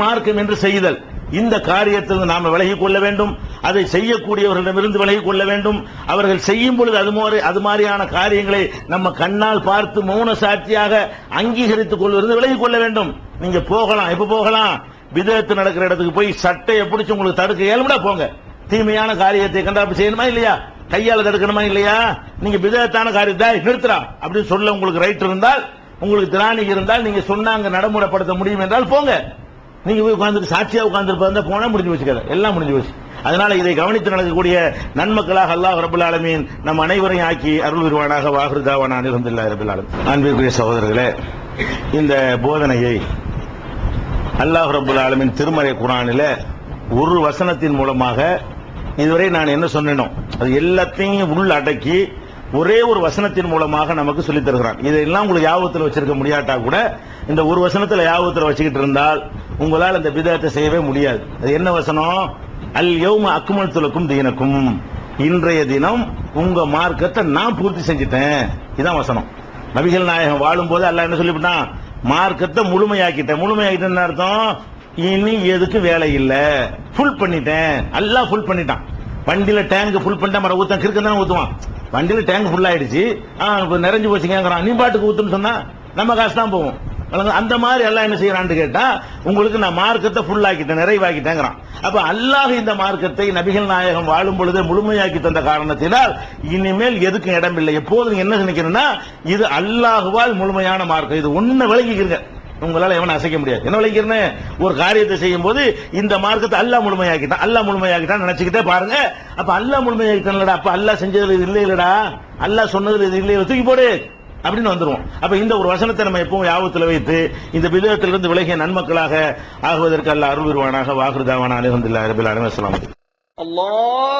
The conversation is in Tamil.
மார்க்கம் என்று செய்தல்? இந்த காரியத்தில் நாம் விலகிக் கொள்ள வேண்டும். அதை செய்யக்கூடியவர்களிடமிருந்து விலகிக் கொள்ள வேண்டும். அவர்கள் செய்யும் பொழுது அது மாதிரி அது மாதிரியான காரியங்களை நம்ம கண்ணால் பார்த்து மௌன சாட்சியாக அங்கீகரித்துக் கொள்வதிலிருந்து விலகிக் கொள்ள வேண்டும். நீங்க போகலாம். எப்ப போகலாம்? விதத்து நடக்கிற இடத்துக்கு போய் சட்டையை பிடிச்சி உங்களுக்கு தடுக்க இயலும்டா போங்க. தீமையான காரியத்தை கண்டாப்பு செய்யணுமா இல்லையா? கையால தடுக்கணுமா இல்லையா? நீங்க விதத்தான காரியத்தை நிறுத்துறா அப்படின்னு சொல்ல உங்களுக்கு ரைட் இருந்தால் உங்களுக்கு திராணி இருந்தால் நீங்க சொன்னாங்க நடைமுறைப்படுத்த முடியும் என்றால் போங்க. நீங்க போய் உட்காந்துட்டு சாட்சியா உட்கார்ந்து போனா முடிஞ்சு வச்சுக்கல எல்லாம் முடிஞ்சு போச்சு. அதனால இதை கவனித்து நடக்கக்கூடிய நன்மக்களாக அல்லாஹ் ரபுல் ஆலமீன் நம் அனைவரையும் ஆக்கி அருள் விருவானாக வாகுருதாவான அனிருந்தில்லா ரபுல் ஆலம் அன்பிற்குரிய சகோதரர்களே இந்த போதனையை அல்லாஹ் ரபுல் ஆலமின் திருமறை குரானில ஒரு வசனத்தின் மூலமாக இதுவரை நான் என்ன சொன்னேனோ அது எல்லாத்தையும் உள்ள அடக்கி ஒரே ஒரு வசனத்தின் மூலமாக நமக்கு சொல்லித் தருகிறான். இதெல்லாம் உங்களுக்கு யாபத்தில் வச்சிருக்க முடியாட்டா கூட இந்த ஒரு வசனத்தில் யாபத்தில் வச்சுக்கிட்டு இருந்தால் உங்களால் அந்த விதத்தை செய்யவே முடியாது. அது என்ன வசனம்? அல் யௌம அக்குமல் துலக்கும் தீனக்கும். இன்றைய தினம் உங்க மார்க்கத்தை நான் பூர்த்தி செஞ்சிட்டேன். இதான் வசனம். நபிகள் நாயகம் வாழும்போது அல்ல என்ன சொல்லிவிட்டான்? மார்க்கத்தை முழுமையாக்கிட்டேன். முழுமையாக்கிட்டேன்னு அர்த்தம்? இனி எதுக்கு வேலை இல்லை. ஃபுல் பண்ணிட்டேன். எல்லாம் ஃபுல் பண்ணிட்டான். வண்டியில டேங்க் ஃபுல் பண்ணிட்டா மரம் ஊத்தான் கிறுக்க தானே ஊத்துவான். வண்டியில டேங்க் ஃபுல் ஆயிடுச்சு. ஆ, நிறைஞ்சு போச்சுங்கிறான் நீ பாட்டுக்கு ஊத்துன்னு சொன்னா நம்ம காசு தான் போவோம் அந்த மாதிரி எல்லாம் என்ன செய்யறான்னு கேட்டா உங்களுக்கு நான் மார்க்கத்தை ஃபுல்லாக்கிட்டேன் நிறைவாக்கிட்டேங்கிறான். அப்ப அல்லாஹ் இந்த மார்க்கத்தை நபிகள் நாயகம் வாழும் பொழுது முழுமையாக்கி தந்த காரணத்தினால் இனிமேல் எதுக்கும் இடம் இல்லை எப்போதும் என்ன நினைக்கிறேன்னா இது அல்லாஹுவால் முழுமையான மார்க்கம். இது ஒன்னு விளங்கிக்கிறீங்க உங்களால எவனை அசைக்க முடியாது. என்ன விளைக்கிறேன் ஒரு காரியத்தை செய்யும் போது இந்த மார்க்கத்தை அல்லா முழுமையாக்கிட்டான் அல்லாஹ் முழுமையாக்கிட்டான் நினைச்சுக்கிட்டே பாருங்க. அப்ப அல்லாஹ் முழுமையாக்கிட்டான்லடா. அப்ப அல்லாஹ் செஞ்சதுல இது இல்லை இல்லடா அல்லாஹ் சொன்னதுல இது இல்லை தூக்கி போடு. அப்படின்னு வந்துருவோம். அப்ப இந்த ஒரு வசனத்தை நம்ம எப்பவும் யாபத்தில் வைத்து இந்த விதத்திலிருந்து விலகிய நன்மக்களாக ஆகுவதற்கு அல்ல அருள் உருவானாக வாகுருதாவான அலிஹந்துல்லா அரபில் அலிவசலாம் அல்லாஹ்